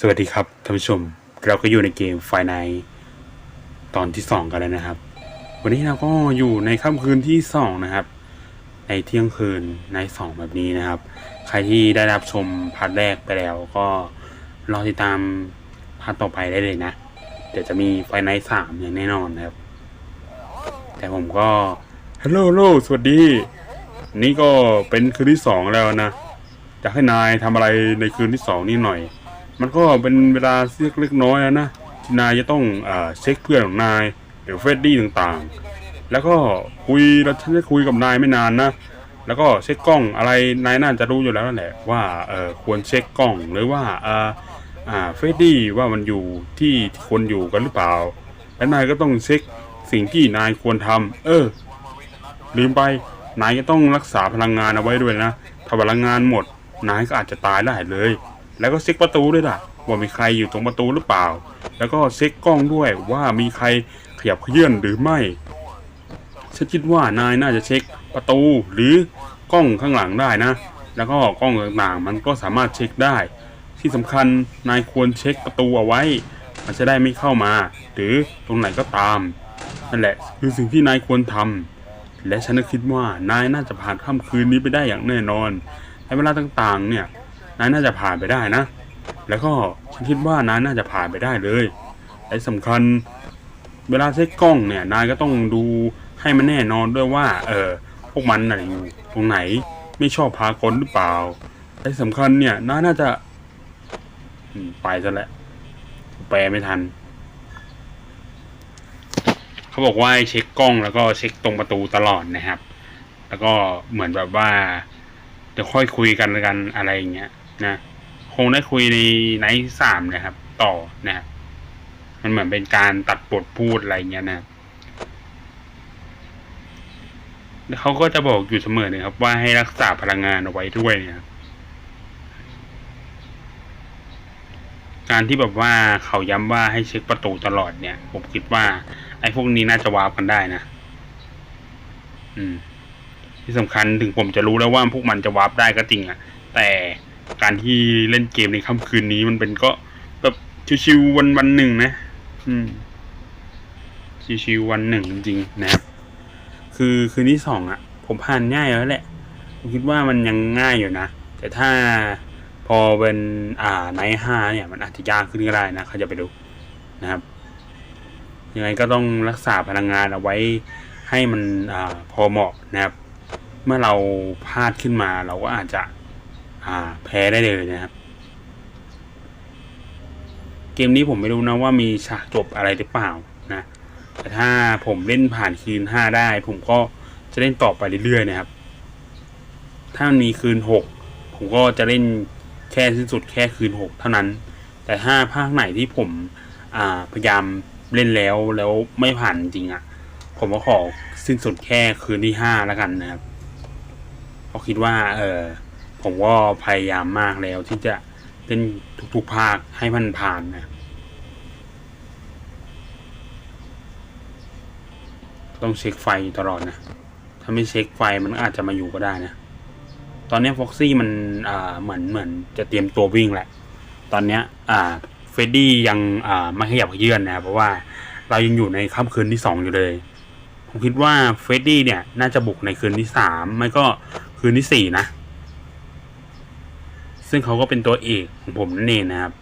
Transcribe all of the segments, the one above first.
สวัสดีครับท่านผู้ชม เราก็อยู่ในเกมไฟไนตอนที่ 2 กันแล้วนะครับ วันนี้เราก็อยู่ในค่ำคืนที่ 2 นะครับ ในเที่ยงคืนใน 2 แบบนี้นะครับ ใครที่ได้รับชมพาร์ทแรกไปแล้วก็รอติดตามพาร์ทต่อไปได้เลยนะ เดี๋ยวจะมีไฟไนสามอย่างแน่นอนนะครับ แต่ผมก็ฮัลโหลโลสวัสดี นี่ก็เป็นคืนที่สองแล้วนะ จะให้นายทำอะไรในคืนที่สองนี่หน่อย มันก็เป็นเวลาเสียเล็กน้อยแล้วนะที่นายจะต้องอาเช็คเพื่อนของนายหรือเฟดดี้ต่างๆ แล้วก็คุยแล้วฉันจะคุยกับนายไม่นานนะ แล้วก็เช็คกล้องอะไรนายน่าจะรู้อยู่แล้วนั่นแหละว่าเออควรเช็คกล้องหรือว่าอ่าอ่าเฟดดี้ว่ามันอยู่ที่คนอยู่กันหรือเปล่า และนายก็ต้องเช็คสิ่งที่นายควรทำเออ ลืมไป นายก็ต้องรักษาพลังงานเอาไว้ด้วยนะ ถ้าพลังงานหมด นายก็อาจจะตายได้เลย แล้วก็เช็คประตูด้วยล่ะว่ามีใครอยู่ตรงประตูหรือเปล่า แล้วก็เช็คกล้องด้วยว่ามีใครขยับเขยื่อนหรือไม่ ฉันคิดว่านายน่าจะเช็คประตูหรือกล้องข้างหลังได้นะ แล้วก็กล้องต่างๆ มันก็สามารถเช็คได้ ที่สำคัญนายควรเช็คประตูเอาไว้ มันจะได้ไม่เข้ามา หรือตรงไหนก็ตามนั่นแหละ คือสิ่งที่นายควรทำและฉันก็คิดว่านายน่าจะผ่านค่ำคืนนี้ไปได้อย่างแน่นอนในเวลาต่างๆ เนี่ย นายน่าจะผ่านไปได้นะ แล้วก็ฉันคิดว่านายน่าจะผ่านไปได้เลยและสำคัญ เวลาเช็คกล้องเนี่ยนายก็ต้องดูให้มันแน่นอนด้วยว่า เออพวกมันน่ะอยู่ตรงไหนไม่ชอบพากลหรือเปล่าและสำคัญเนี่ยนายน่าจะไปซะแล้วแปลไม่ทัน เขาบอกว่าเช็คกล้องแล้วก็เช็คตรงประตูตลอดนะครับ แล้วก็เหมือนแบบว่าเดี๋ยวค่อยคุยกันกันอะไรอย่างเงี้ย นะ คงได้คุยในไนท์สามนะครับ ต่อนะครับมันเหมือนเป็นการตัดบทพูดอะไรเงี้ยนะแล้วเขาก็จะบอกอยู่เสมอนะครับ ว่าให้รักษาพลังงานเอาไว้ด้วยนะครับการที่แบบว่าเขาย้ำว่าให้เช็คประตูตลอดเนี่ย ผมคิดว่า ไอ้พวกนี้น่าจะวาร์ปกันได้นะ อืม ที่สำคัญถึงผมจะรู้แล้วว่าพวกมันจะวาร์ปได้ก็จริงอะแต่ การที่เล่นเกมในค่ำคืนนี้มันเป็นก็แบบชิวๆวันวันหนึ่งนะ อืมชิวๆวันหนึ่งจริงๆนะครับ คือคืนที่สองอะผมผ่านง่ายแล้วแหละ ผมคิดว่ามันยังง่ายอยู่นะ แต่ถ้าพอเป็นอ่าไนท์ห้าเนี่ย มันอาจจะยากขึ้นก็ได้นะเขาจะไปดูนะครับยังไงก็ต้องรักษาพลังงานเอาไว้ให้มันอาพอเหมาะนะครับ เมื่อเราพลาดขึ้นมาเราก็อาจจะ แพ้ได้เลยนะครับ เกมนี้ผมไม่รู้นะว่ามีฉากจบอะไรหรือเปล่านะแต่ถ้าผมเล่นผ่านคืนห้าได้ ผมก็จะเล่นต่อไปเรื่อยๆนะครับ ถ้ามันมีคืนหกผมก็จะเล่นแค่สิ้นสุดแค่คืนหกเท่านั้น แต่ถ้าภาคไหนที่ผมพยายามเล่นแล้วแล้วไม่ผ่านจริงอะ่ะ ผมก็ขอสิ้นสุดแค่คืนที่ห้าแล้วกันนะครับเพราะคิดว่า เออ ผมก็พยายามมากแล้วที่จะเล่นทุกๆภาคให้มันผ่านนะต้องเช็คไฟตลอดนะ ถ้าไม่เช็คไฟมันอาจจะมาอยู่ก็ได้นะ ตอนนี้ฟ็อกซี่มันอ่าเหมือนเหมือนจะเตรียมตัววิ่งแหละ ตอนเนี้ยอ่าเฟดดี้ยังอ่าไม่ขยับเขยื่อนนะเพราะว่าเรายังอยู่ในค่ำคืนที่สองอยู่เลย ผมคิดว่าเฟดดี้เนี่ยน่าจะบุกในคืนที่สามไม่ก็คืนที่สี่นะ ซึ่งเขาก็เป็นตัวเอกของผมนั่นเองนะครับ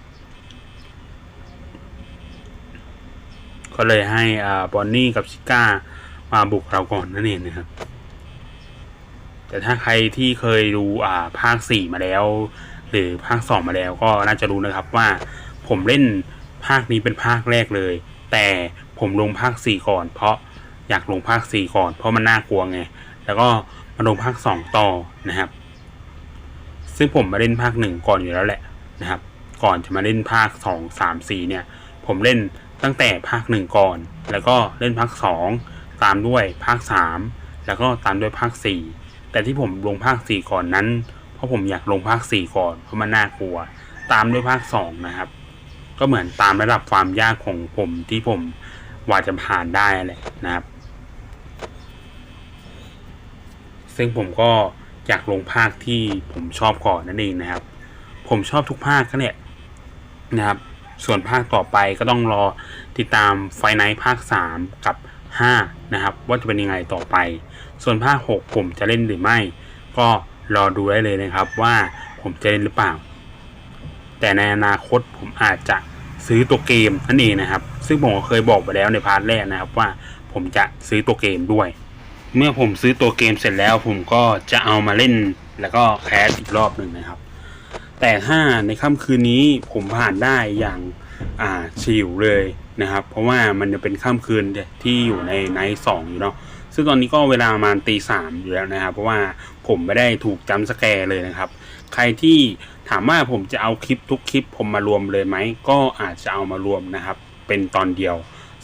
ก็เลยให้อ่าบอนนี่กับชิก้ามาบุกเราก่อนนั่นเองนะครับ แต่ถ้าใครที่เคยดูอ่าภาคสี่มาแล้ว หรือภาคสองมาแล้วก็น่าจะรู้นะครับว่าผมเล่นภาคนี้เป็นภาคแรกเลย แต่ผมลงภาคสี่ก่อน เพราะอยากลงภาคสี่ก่อน เพราะมันน่ากลัวไง แล้วก็มาลงภาคสองต่อนะครับ ซึ่งผมมาเล่นภาคหนึ่งก่อนอยู่แล้วแหละนะครับ ก่อนจะมาเล่นภาคสองสามสี่เนี่ย ผมเล่นตั้งแต่ภาคหนึ่งก่อน แล้วก็เล่นภาคสองตามด้วยภาคสามแล้วก็ตามด้วยภาคสี่แต่ที่ผมลงภาคสี่ก่อนนั้น เพราะผมอยากลงภาคสี่ก่อนเพราะมันน่ากลัว ตามด้วยภาคสองนะครับ ก็เหมือนตามระดับความยากของผมที่ผมว่าจะผ่านได้แหละนะครับ ซึ่งผมก็ อยากลงภาคที่ผมชอบก่อนนั่นเองนะครับ ผมชอบทุกภาคก็เนี่ยนะครับ ส่วนภาคต่อไปก็ต้องรอติดตามไฟไนท์ภาค 3 กับ 5 นะครับ ว่าจะเป็นยังไงต่อไป ส่วนภาค 6 ผมจะเล่นหรือไม่ ก็รอดูได้เลยนะครับว่าผมจะเล่นหรือเปล่า แต่ในอนาคตผมอาจจะซื้อตัวเกมนั่นเองนะครับ ซึ่งผมก็เคยบอกไปแล้วในพาร์ทแรกนะครับว่าผมจะซื้อตัวเกมด้วย เมื่อผมซื้อตัวเกมเสร็จแล้ว ผมก็จะเอามาเล่นแล้วก็แคสอีกรอบหนึ่งนะครับ แต่ถ้าในค่ำคืนนี้ผมผ่านได้อย่างอ่าชิลเลยนะครับ เพราะว่ามันจะเป็นค่ำคืนที่อยู่ในไนท์สองอยู่เนาะซึ่งตอนนี้ก็เวลาประมาณตีสามอยู่แล้วนะครับ เพราะว่าผมไม่ได้ถูกจำสแกร์เลยนะครับ ใครที่ถามว่าผมจะเอาคลิปทุกคลิปผมมารวมเลยไหมก็อาจจะเอามารวมนะครับ เป็นตอนเดียว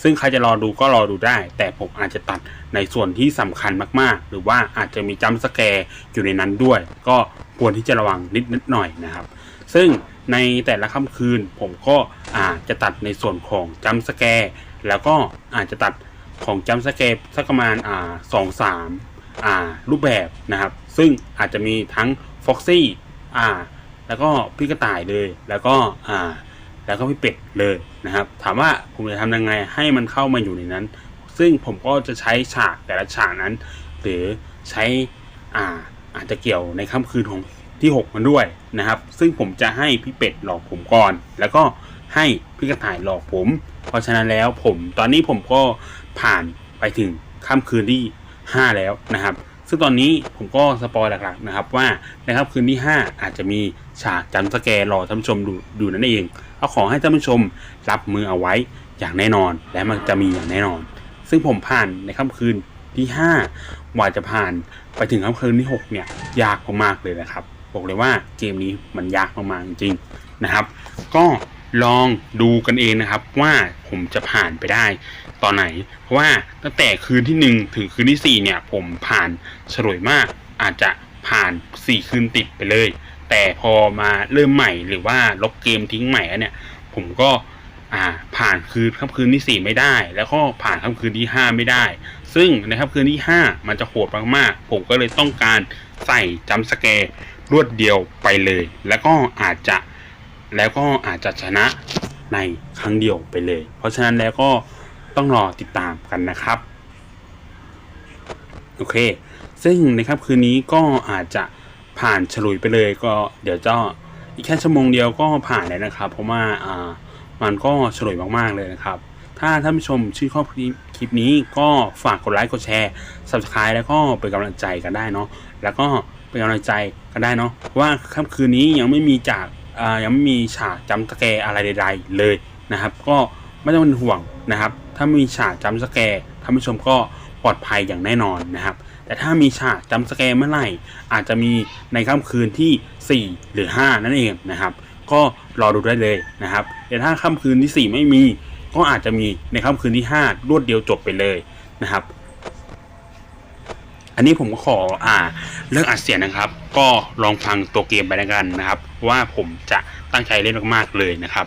ซึ่งใครจะรอดูก็รอดูได้ แต่ผมอาจจะตัดในส่วนที่สำคัญมากๆ หรือว่าอาจจะมีจัมสแกร์อยู่ในนั้นด้วย ก็ควรที่จะระวังนิดนิดหน่อยนะครับ ซึ่งในแต่ละค่ำคืนผมก็อาจจะตัดในส่วนของจัมสแกร์แล้วก็อาจจะตัดของจัมสแกร์สักประมาณอ่าสองสามอ่ารูปแบบนะครับ ซึ่งอาจจะมีทั้งฟ็อกซี่อ่าแล้วก็พี่กระต่ายเลยแล้วก็อ่า แล้วก็พี่เป็ดเลยนะครับ ถามว่าผมจะทำยังไงให้มันเข้ามาอยู่ในนั้น ซึ่งผมก็จะใช้ฉากแต่ละฉากนั้น หรือใช้อ่าอาจจะเกี่ยวในค่ำคืนของที่6มันด้วยนะครับ ซึ่งผมจะให้พี่เป็ดหลอกผมก่อน แล้วก็ให้พี่กระต่ายหลอกผม เพราะฉะนั้นแล้วผมตอนนี้ผมก็ผ่านไปถึงค่ำคืนที่ 5 แล้วนะครับ ซึ่งตอนนี้ผมก็สปอยหลักๆนะครับว่าในค่ำคืนที่ 5 อาจจะมีฉากจำสแกร์รอท่านผู้ชมดูดูนั่นเองก็ขอให้ท่านผู้ชมรับมือเอาไว้อย่างแน่นอนและมันจะมีอย่างแน่นอน ซึ่งผมผ่านในค่ำคืนที่ 5 ว่าจะผ่านไปถึงค่ำคืนที่ 6 เนี่ยยากมากๆเลยนะครับ บอกเลยว่าเกมนี้มันยากมากๆจริงๆนะครับ ก็ ลองดูกันเองนะครับว่าผมจะผ่านไปได้ตอนไหน เพราะว่าตั้งแต่คืนที่ 1 ถึงคืนที่ 4 เนี่ย ผมผ่านฉลวยมาก อาจจะผ่าน 4 คืนติดไปเลย แต่พอมาเริ่มใหม่หรือว่าลบเกมทิ้งใหม่แล้วเนี่ย ผมก็อ่าผ่านคืนค่ำคืนที่ 4 ไม่ได้ แล้วก็ผ่านค่ำคืนที่ 5 ไม่ได้ ซึ่งในค่ำคืนที่ 5 มันจะโหดมากๆ ผมก็เลยต้องการใส่จัมป์สแกรรวดเดียวไปเลย แล้วก็อาจจะ แล้วก็อาจจะชนะในครั้งเดียวไปเลย เพราะฉะนั้นแล้วก็ต้องรอติดตามกันนะครับ โอเค ซึ่งในค่ำคืนนี้ก็อาจจะผ่านฉลุยไปเลยก็เดี๋ยวจะอีกแค่ชั่วโมงเดียวก็ผ่านเลยนะครับ เพราะว่าอ่ามันก็ฉลุยมากๆเลยนะครับ ถ้าท่านผู้ชมชื่นชอบคลิปนี้ก็ฝากกดไลค์กดแชร์ subscribe แล้วก็เป็นกำลังใจกันได้เนาะแล้วก็เป็นกำลังใจกันได้เนาะว่าค่ำคืนนี้ยังไม่มีจาก ยังไม่มีฉากจำสแกร์อะไรใดๆเลยนะครับ ก็ไม่ต้องเป็นห่วงนะครับ ถ้ามีฉากจำสแกร์ท่านผู้ชมก็ปลอดภัยอย่างแน่นอนนะครับ แต่ถ้ามีฉากจำสแกร์เมื่อไหร่ อาจจะมีในค่ำคืนที่ 4 หรือ 5 นั่นเองนะครับ ก็รอดูได้เลยนะครับ แต่ถ้าค่ำคืนที่ 4 ไม่มี ก็อาจจะมีในค่ำคืนที่ 5 รวดเดียวจบไปเลยนะครับ อันนี้ผมก็ขออ่าเรื่องอัดเสียงนะครับ ก็ลองฟังตัวเกมไปแล้วกันนะครับ ว่าผมจะตั้งใจเล่นมากๆเลยนะครับ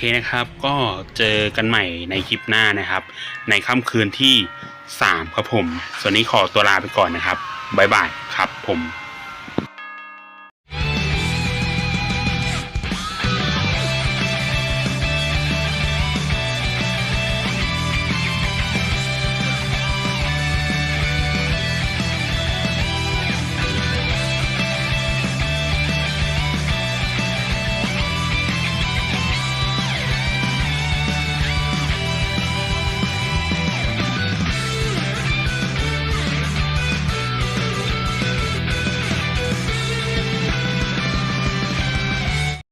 เคนะครับ ก็เจอกันใหม่ในคลิปหน้านะครับ ในค่ำคืนที่ 3 ครับผม ส่วนนี้ขอตัวลาไปก่อนนะครับ บ๊ายบายครับผม